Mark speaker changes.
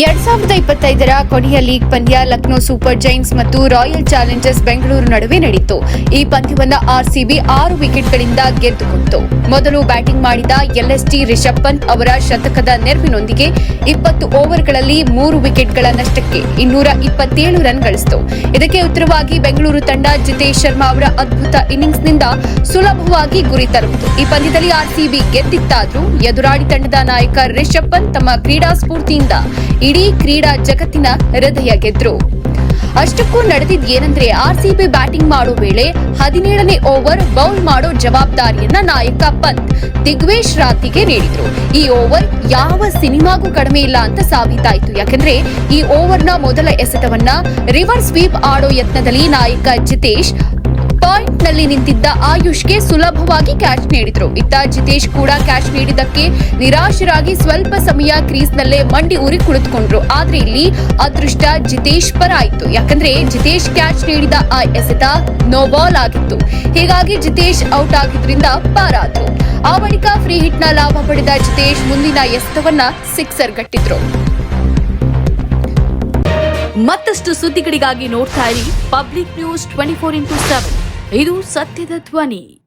Speaker 1: ಎರಡ್ ಸಾವಿರದ ಇಪ್ಪತ್ತೈದರ ಕೊನೆಯ ಲೀಗ್ ಪಂದ್ಯ ಲಕ್ನೋ ಸೂಪರ್ ಜೈಂಟ್ಸ್ ಮತ್ತು ರಾಯಲ್ ಚಾಲೆಂಜರ್ಸ್ ಬೆಂಗಳೂರು ನಡುವೆ ನಡೆಯಿತು ಈ ಪಂದ್ಯವನ್ನ ಆರ್ಸಿಬಿ ಆರು ವಿಕೆಟ್ಗಳಿಂದ ಗೆದ್ದುಕೊಂಡಿತು ಮೊದಲು ಬ್ಯಾಟಿಂಗ್ ಮಾಡಿದ ಎಲ್ಎಸ್ಟಿ ರಿಷಬ್ ಪಂತ್ ಅವರ ಶತಕದ ನೆರವಿನೊಂದಿಗೆ ಇಪ್ಪತ್ತು ಓವರ್ಗಳಲ್ಲಿ ಮೂರು ವಿಕೆಟ್ಗಳ ನಷ್ಟಕ್ಕೆ ಇನ್ನೂರ ಇಪ್ಪತ್ತೇಳು ರನ್ ಗಳಿಸಿತು. ಇದಕ್ಕೆ ಉತ್ತರವಾಗಿ ಬೆಂಗಳೂರು ತಂಡ ಜಿತೇಶ್ ಶರ್ಮಾ ಅವರ ಅದ್ಭುತ ಇನ್ನಿಂಗ್ಸ್ನಿಂದ ಸುಲಭವಾಗಿ ಗುರಿ ತಲುಪಿತು ಈ ಪಂದ್ಯದಲ್ಲಿ ಆರ್ಸಿಬಿ ಗೆದ್ದಿತ್ತಾದರೂ ಎದುರಾಳಿ ತಂಡದ ನಾಯಕ ರಿಷಬ್ ಪಂತ್ ತಮ್ಮ ಕ್ರೀಡಾ ಸ್ಫೂರ್ತಿಯಿಂದ ಇಡೀ ಕ್ರೀಡಾ ಜಗತ್ತಿನ ಹೃದಯ ಗೆದ್ರು. ಅಷ್ಟಕ್ಕೂ ನಡೆದಿದ್ ಏನಂದ್ರೆ ಆರ್ಸಿಬಿ ಬ್ಯಾಟಿಂಗ್ ಮಾಡೋ ವೇಳೆ ಹದಿನೇಳನೇ ಓವರ್ ಬೌಲ್ ಮಾಡೋ ಜವಾಬ್ದಾರಿಯನ್ನ ನಾಯಕ ಪಂತ್ ದಿಗ್ವೇಶ್ ರಾತಿಗೆ ನೀಡಿದ್ರು. ಈ ಓವರ್ ಯಾವ ಸಿನಿಮಾಗೂ ಕಡಿಮೆ ಇಲ್ಲ ಅಂತ ಸಾಬೀತಾಯಿತು. ಯಾಕಂದ್ರೆ ಈ ಓವರ್ನ ಮೊದಲ ಎಸೆತವನ್ನ ರಿವರ್ಸ್ ಸ್ವೀಪ್ ಆಡೋ ಯತ್ನದಲ್ಲಿ ನಾಯಕ ಜಿತೇಶ್ ಪಾಯಿಂಟ್ನಲ್ಲಿ ನಿಂತಿದ್ದ ಆಯುಷ್ಗೆ ಸುಲಭವಾಗಿ ಕ್ಯಾಚ್ ನೀಡಿದ್ರು. ಇತ್ತ ಜಿತೇಶ್ ಕೂಡ ಕ್ಯಾಚ್ ನೀಡಿದ್ದಕ್ಕೆ ನಿರಾಶರಾಗಿ ಸ್ವಲ್ಪ ಸಮಯ ಕ್ರೀಸ್ ನಲ್ಲೇ ಮಂಡಿ ಉರಿ ಕುಳಿತುಕೊಂಡ್ರು. ಆದ್ರೆ ಇಲ್ಲಿ ಅದೃಷ್ಟ ಜಿತೇಶ್ ಪರ ಆಯ್ತು. ಯಾಕಂದ್ರೆ ಜಿತೇಶ್ ಕ್ಯಾಚ್ ನೀಡಿದ ಆ ಎಸೆತ ನೋಬಾಲ್ ಆಗಿತ್ತು. ಹೀಗಾಗಿ ಜಿತೇಶ್ ಔಟ್ ಆಗಿದ್ರಿಂದ ಪಾರಾದ್ರು ಆ ಬಳಿಕ ಫ್ರೀ ಹಿಟ್ನ ಲಾಭ ಪಡೆದ ಜಿತೇಶ್ ಮುಂದಿನ ಎಸೆತವನ್ನ ಸಿಕ್ಸರ್ ಗಟ್ಟಿದ್ರು.
Speaker 2: ಮತ್ತಷ್ಟು ಸುದ್ದಿಗಳಿಗಾಗಿ ನೋಡ್ತಾ ಇರಿ public news twenty four into seven. ಇದು ಸತ್ಯದ ಧ್ವನಿ.